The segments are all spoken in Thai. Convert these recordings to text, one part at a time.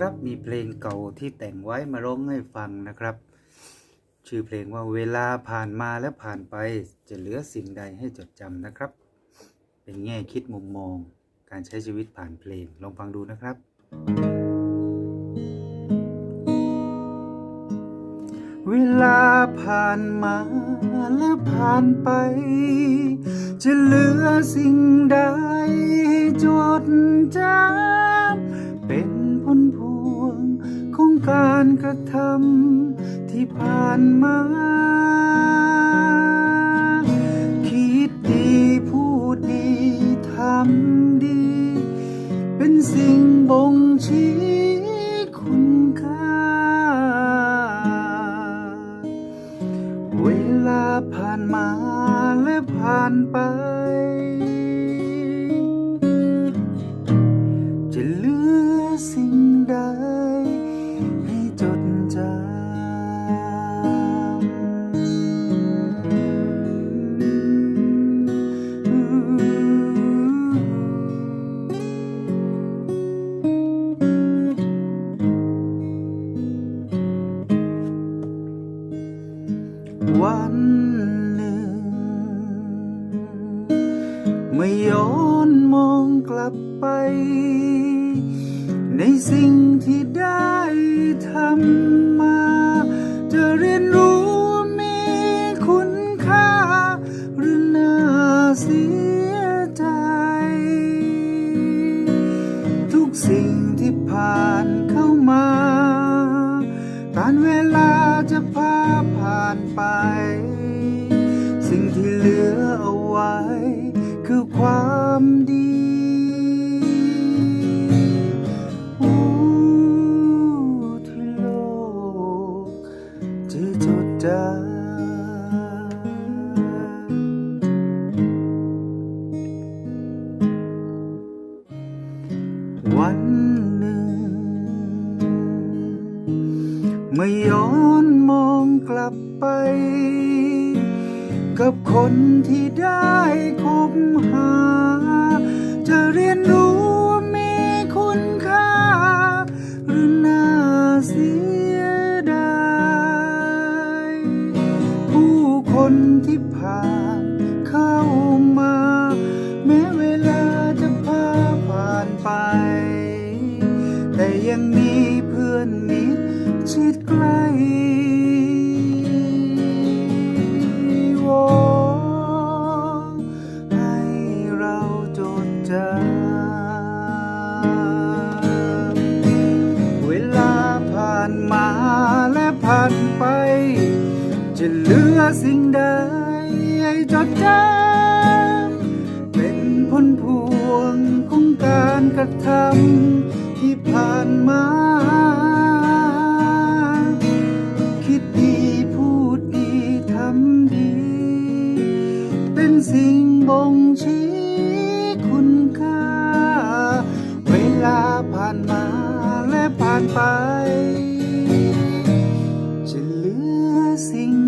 นะครับมีเพลงเก่าที่แต่งไว้มาร้องให้ฟังนะครับ ชื่อเพลงว่าเวลาผ่านมาและผ่านไปจะเหลือสิ่งใดให้จดจำนะครับ เป็นแง่คิดมุมมอง การใช้ชีวิตผ่านเพลงลองฟังดูนะครับ เวลาผ่านมาและผ่านไป จะเหลือสิ่งใดให้จดจำ การกระทำที่ผ่านมา คิดดีพูดดีทำดี เป็นสิ่งบ่งชี้คุณค่า เวลาผ่านมาและผ่านไป วันหนึ่ง เมื่อย้อนมองกลับไป ในสิ่งที่ได้ทำ เมื่อย้อนมองกลับไป กับคนที่ได้คบหา จะเรียนรู้ สิ่งใดให้จดจำเป็นผลพวงของการกระทำที่ผ่านมา คิดดีพูดดีทำดี เป็นสิ่งบ่งชี้คุณค่า เวลาผ่านมาและผ่านไป จะเหลือสิ่ง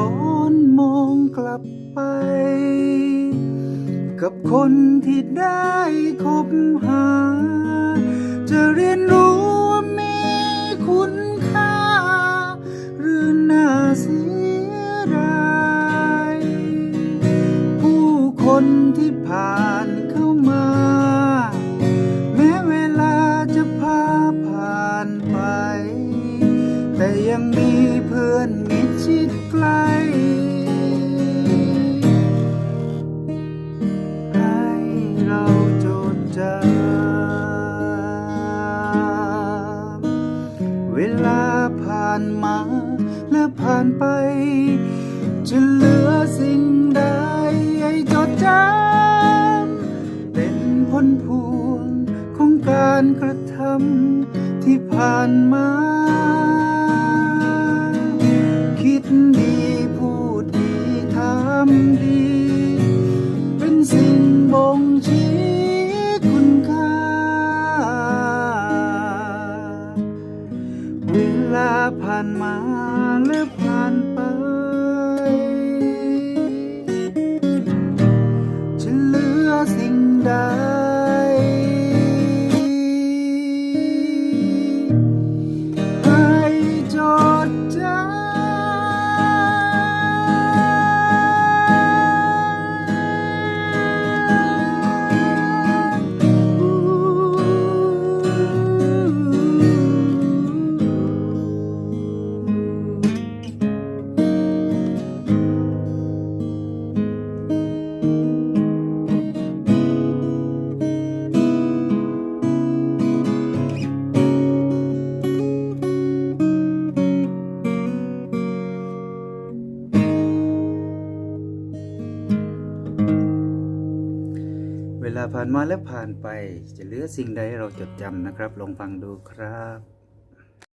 ย้อนมองกลับไป กับคนที่ได้คบหา จำเวลาผ่านมาและผ่านไป จะเหลือสิ่งใดให้จดจำเป็นผลพวงของการกระทำที่ผ่านมา เวลาผ่านมาและผ่านไป ลาผ่านมาและผ่านไป จะเหลือสิ่งใดเราจดจำนะครับ ลองฟังดูครับ